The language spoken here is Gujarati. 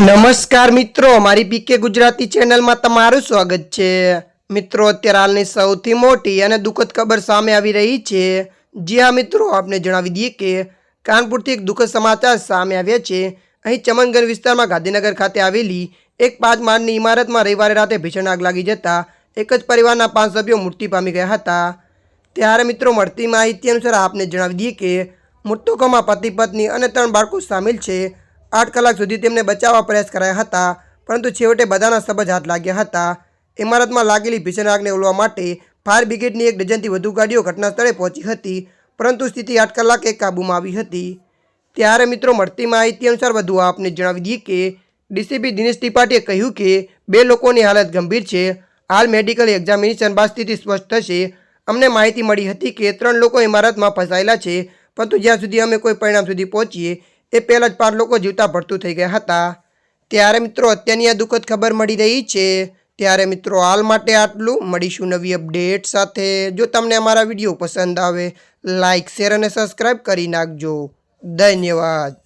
નમસ્કાર મિત્રો, મારી પીકે ગુજરાતી ચેનલમાં તમારું સ્વાગત છે. મિત્રો, અત્યારે હાલની સૌથી મોટી અને દુઃખદ ખબર સામે આવી રહી છે. જી હા, મિત્રો, આપને જણાવી દઈએ કે કાનપુરથી એક દુઃખદ સમાચાર સામે આવ્યા છે. અહીં ચમનગઢ વિસ્તારમાં ગાંધીનગર ખાતે આવેલી એક પાંચ માળની ઇમારતમાં રવિવારે રાતે ભીષણ આગ લાગી જતા એક જ પરિવારના પાંચ સભ્યો મૃત્યુ પામી ગયા હતા. ત્યારે મિત્રો, મળતી માહિતી અનુસાર આપને જણાવી દઈએ કે મૃતકોમાં પતિ પત્ની અને ત્રણ બાળકો સામેલ છે. આઠ કલાક સુધી તેમને બચાવવા પ્રયાસ કરાયા હતા, પરંતુ છેવટે બધાના સબજ હાથ લાગ્યા હતા. ઇમારતમાં લાગેલી ભીષણ આગને ઓલવા માટે ફાયર બ્રિગેડની એક ડઝનથી વધુ ગાડીઓ ઘટના સ્થળે પહોંચી હતી, પરંતુ સ્થિતિ આઠ કલાકે કાબૂમાં આવી હતી. ત્યારે મિત્રો, મળતી માહિતી અનુસાર વધુ આપને જણાવી દઈએ કે, ડીસીપી દિનેશ ત્રિપાઠીએ કહ્યું કે, બે લોકોની હાલત ગંભીર છે. હાલ મેડિકલ એક્ઝામિનેશન બાદ સ્થિતિ સ્પષ્ટ થશે. અમને માહિતી મળી હતી કે, ત્રણ લોકો ઇમારતમાં ફસાયેલા છે, પરંતુ જ્યાં સુધી અમે કોઈ પરિણામ સુધી પહોંચીએ એ પહેલાં જ પાંચ લોકો જીવતા ભરતું થઈ ગયા હતા. ત્યારે મિત્રો અત્યારની આ દુઃખદ ખબર મળી રહી છે. ત્યારે મિત્રો હાલ માટે આટલું. મળીશું નવી અપડેટ સાથે. જો તમને અમારા વીડિયો પસંદ આવે લાઇક શેર અને સબસ્ક્રાઈબ કરી નાખજો. ધન્યવાદ.